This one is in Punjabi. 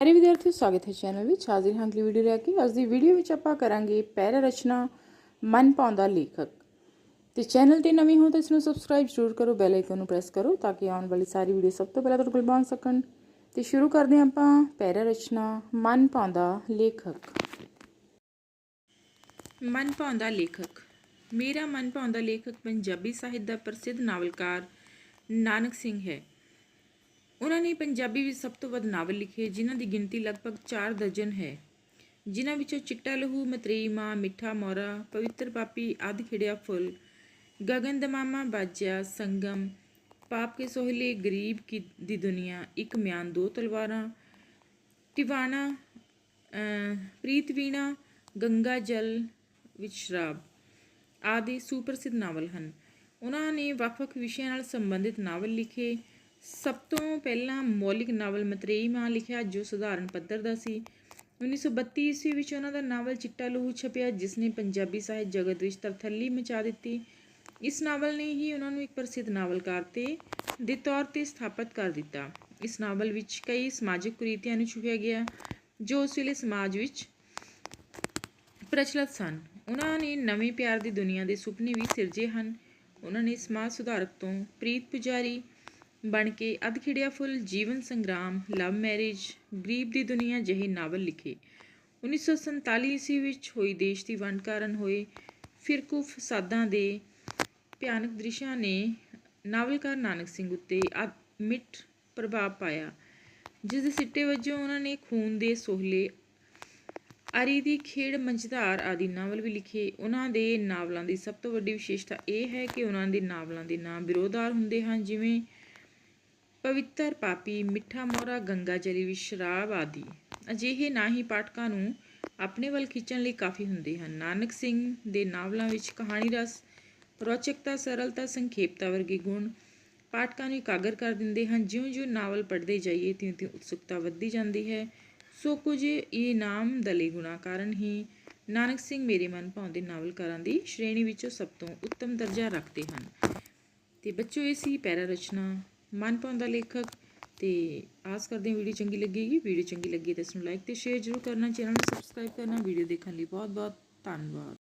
ਸਾਰੇ ਵਿਦਿਆਰਥੀਓ, ਸਵਾਗਤ ਹੈ ਚੈਨਲ ਵਿੱਚ। ਹਾਜ਼ਰ ਹਾਂ ਅਗਲੀ ਵੀਡੀਓ ਲੈ ਕੇ, ਅੱਜ ਦੀ ਵੀਡੀਓ ਵਿੱਚ ਆਪਾਂ ਕਰਾਂਗੇ ਪੈਰਾ ਰਚਨਾ ਮਨ ਪਾਉਂਦਾ ਲੇਖਕ। ਤੇ ਚੈਨਲ ਤੇ ਨਵੇਂ ਹੋ ਤਾਂ ਇਸ ਨੂੰ ਸਬਸਕ੍ਰਾਈਬ ਜ਼ਰੂਰ ਕਰੋ ਬੈਲ ਆਈਕਨ ਨੂੰ ਪ੍ਰੈਸ ਕਰੋ ਤਾਂ ਕਿ ਆਉਣ ਵਾਲੀ ਸਾਰੀ ਵੀਡੀਓ ਸਭ ਤੋਂ ਪਹਿਲਾਂ ਤੁਹਾਡੇ ਕੋਲ ਪਹੁੰਚ ਸਕਣ। ਤੇ ਸ਼ੁਰੂ ਕਰਦੇ ਹਾਂ ਆਪਾਂ ਪੈਰਾ ਰਚਨਾ ਮਨ ਪਾਉਂਦਾ ਲੇਖਕ। ਮਨ ਭਾਉਂਦਾ ਲੇਖਕ। ਮੇਰਾ ਮਨ ਭਾਉਂਦਾ ਲੇਖਕ ਪੰਜਾਬੀ ਸਾਹਿਤ ਦਾ ਪ੍ਰਸਿੱਧ ਨਾਵਲਕਾਰ ਨਾਨਕ ਸਿੰਘ ਹੈ। ਉਹਨਾਂ ਨੇ ਪੰਜਾਬੀ ਵਿੱਚ ਸਭ ਤੋਂ ਵੱਧ ਨਾਵਲ ਲਿਖੇ ਜਿਨ੍ਹਾਂ ਦੀ ਗਿਣਤੀ ਲਗਭਗ 4 ਦਰਜਨ ਹੈ। ਜਿਨ੍ਹਾਂ ਵਿੱਚੋਂ ਚਿੱਟਾ ਲਹੂ ਮਤਰੇਈ ਮਾਂ ਮਿੱਠਾ ਮੋਰਾ ਪਵਿੱਤਰ ਪਾਪੀ ਆਦਿ ਖਿੜਿਆ ਫੁੱਲ ਗਗਨ ਦਮਾਮਾ ਬਾਜਿਆ ਸੰਗਮ ਪਾਪ ਕੇ ਸੋਹਲੇ ਗਰੀਬ ਕੀ ਦੀ ਦੁਨੀਆ ਇੱਕ ਮਿਆਨ ਦੋ ਤਲਵਾਰਾਂ ਟਿਵਾਣਾ ਅਹ, ਪ੍ਰੀਤ ਵੀਣਾ ਗੰਗਾ ਜਲ ਵਿੱਚ ਸ਼ਰਾਬ ਆਦਿ ਸੁਪ੍ਰਸਿੱਧ ਨਾਵਲ ਹਨ। ਉਹਨਾਂ ਨੇ ਵੱਖ-ਵੱਖ ਵਿਸ਼ਿਆਂ ਨਾਲ ਸੰਬੰਧਿਤ ਨਾਵਲ ਲਿਖੇ ਸਭ ਤੋਂ ਪਹਿਲਾਂ ਮੌਲਿਕ ਨਾਵਲ ਮਤਰੇਈ ਮਾਂ ਲਿਖਿਆ, ਜੋ ਸਧਾਰਨ ਪੱਧਰ ਦਾ ਸੀ। 1932 ਈਸਵੀ ਵਿੱਚ ਉਹਨਾਂ ਦਾ ਨਾਵਲ ਚਿੱਟਾ ਲਹੂ ਛਪਿਆ, ਜਿਸ ਨੇ ਪੰਜਾਬੀ ਸਾਹਿਤ ਜਗਤ ਵਿੱਚ ਤਰਥੱਲੀ ਮਚਾ ਦਿੱਤੀ। ਇਸ ਨਾਵਲ ਨੇ ਹੀ ਉਹਨਾਂ ਨੂੰ ਇੱਕ ਪ੍ਰਸਿੱਧ ਨਾਵਲਕਾਰ ਤੇ ਦੇ ਤੌਰ ਤੇ ਸਥਾਪਿਤ ਕਰ ਦਿੱਤਾ। ਇਸ ਨਾਵਲ ਵਿੱਚ ਕਈ ਸਮਾਜਿਕ ਕੁਰੀਤੀਆਂ ਨੂੰ ਛੁਪਿਆ ਗਿਆ, ਜੋ ਉਸ ਵੇਲੇ ਸਮਾਜ ਵਿੱਚ ਪ੍ਰਚਲਿਤ ਸਨ। ਉਹਨਾਂ ਨੇ ਨਵੇਂ ਪਿਆਰ ਦੀ ਦੁਨੀਆ ਦੇ ਸੁਪਨੇ ਵੀ ਸਿਰਜੇ ਹਨ। ਉਹਨਾਂ ਨੇ ਸਮਾਜ ਸੁਧਾਰਕ ਤੋਂ ਪ੍ਰੀਤ ਪੁਜਾਰੀ ਬਣ ਕੇ ਅਧਖਿੜਿਆ ਫੁੱਲ, ਜੀਵਨ ਸੰਗਰਾਮ, ਲਵ ਮੈਰਿਜ, ਗਰੀਬ ਦੀ ਦੁਨੀਆ ਜਿਹੇ ਨਾਵਲ ਲਿਖੇ। 1947 ਈਸਵੀ ਵਿੱਚ ਹੋਈ ਦੇਸ਼ ਦੀ ਵੰਡ ਕਾਰਨ ਹੋਏ ਫਿਰਕੂ ਫਸਾਦਾਂ ਦੇ ਭਿਆਨਕ ਦ੍ਰਿਸ਼ਾਂ ਨੇ ਨਾਵਲਕਾਰ ਨਾਨਕ ਸਿੰਘ ਉੱਤੇ ਮਿੱਠ ਪ੍ਰਭਾਵ ਪਾਇਆ, ਜਿਸ ਦੇ ਸਿੱਟੇ ਵਜੋਂ ਉਹਨਾਂ ਨੇ ਖੂਨ ਦੇ ਸੋਹਲੇ, ਅਰੀ ਦੀ ਖੇਡ ਮੰਝਧਾਰ ਆਦਿ ਨਾਵਲ ਵੀ ਲਿਖੇ। ਉਹਨਾਂ ਦੇ ਨਾਵਲਾਂ ਦੀ ਸਭ ਤੋਂ ਵੱਡੀ ਵਿਸ਼ੇਸ਼ਤਾ ਇਹ ਹੈ ਕਿ ਉਹਨਾਂ ਦੇ ਨਾਵਲਾਂ ਦੇ ਨਾਮ ਵਿਰੋਧਾਰ ਹੁੰਦੇ ਹਨ, ਜਿਵੇਂ ਪਵਿੱਤਰ ਪਾਪੀ, ਮਿੱਠਾ ਮੋਰਾ ਗੰਗਾ ਜਲੀ ਵਿੱਚ ਸ਼ਰਾਬ ਆਦਿ। ਅਜਿਹੇ ਨਾ ਹੀ ਪਾਠਕਾਂ ਨੂੰ ਆਪਣੇ ਵੱਲ ਖਿੱਚਣ ਲਈ ਕਾਫੀ ਹੁੰਦੇ ਹਨ। ਨਾਨਕ ਸਿੰਘ ਦੇ ਨਾਵਲਾਂ ਵਿੱਚ ਕਹਾਣੀ ਰਸ, ਰੌਚਕਤਾ, ਸਰਲਤਾ, ਸੰਖੇਪਤਾ ਵਰਗੇ ਗੁਣ ਪਾਠਕਾਂ ਨੂੰ ਇਕਾਗਰ ਕਰ ਦਿੰਦੇ ਹਨ। ਜਿਉਂ-ਜਿਉਂ ਨਾਵਲ ਪੜ੍ਹਦੇ ਜਾਈਏ, ਤਿਉਂ-ਤਿਉਂ ਉਤਸੁਕਤਾ ਵੱਧਦੀ ਜਾਂਦੀ ਹੈ। ਸੋ ਕੁਝ ਇਹ ਨਾਮ ਦਲੇ ਗੁਣਾ ਕਾਰਨ ਹੀ ਨਾਨਕ ਸਿੰਘ ਮੇਰੇ ਮਨ ਭਾਉਂਦੇ ਨਾਵਲਕਾਰਾਂ ਦੀ ਸ਼੍ਰੇਣੀ ਵਿੱਚੋਂ ਸਭ ਤੋਂ ਉੱਤਮ ਦਰਜਾ ਰੱਖਦੇ ਹਨ। ਤੇ ਬੱਚੋ, ਇਹ ਸੀ ਪੈਰਾ ਰਚਨਾ। ਮਨ ਭਾਉਂਦਾ ਲੇਖਕ ਤੇ ਆਸ ਕਰਦੇ ਹਾਂ ਵੀਡੀਓ ਚੰਗੀ ਲੱਗੇਗੀ। ਵੀਡੀਓ ਚੰਗੀ ਲੱਗੀ ਤਾਂ ਇਸ ਨੂੰ ਲਾਈਕ ਤੇ ਸ਼ੇਅਰ ਜ਼ਰੂਰ ਕਰਨਾ ਚੈਨਲ ਨੂੰ ਸਬਸਕ੍ਰਾਈਬ ਕਰਨਾ, ਵੀਡੀਓ ਦੇਖਣ ਲਈ ਬਹੁਤ ਬਹੁਤ ਧੰਨਵਾਦ।